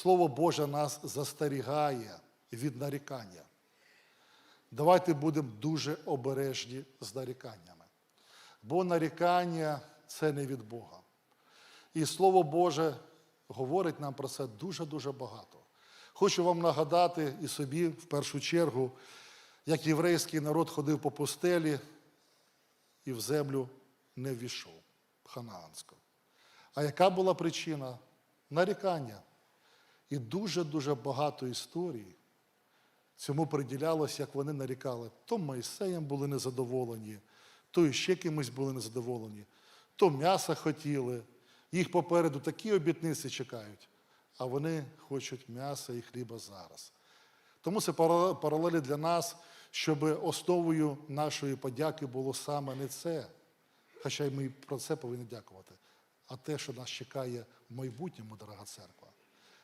Слово Боже нас застерігає від нарікання. Давайте будемо дуже обережні з наріканнями. Бо нарікання це не від Бога. І Слово Боже говорить нам про це дуже-дуже багато. Хочу вам нагадати і собі в першу чергу, як єврейський народ ходив по пустелі і в землю не ввійшов ханаанську. А яка була причина? Нарікання. І дуже-дуже багато історій цьому приділялося, як вони нарікали. То Моїсеєм були незадоволені, то іще кимось були незадоволені, то м'яса хотіли. Їх попереду такі обітниці чекають, а вони хочуть м'яса і хліба зараз. Тому це паралелі для нас, щоб основою нашої подяки було саме не це, хоча й ми про це повинні дякувати, а те, що нас чекає в майбутньому, дорога церква.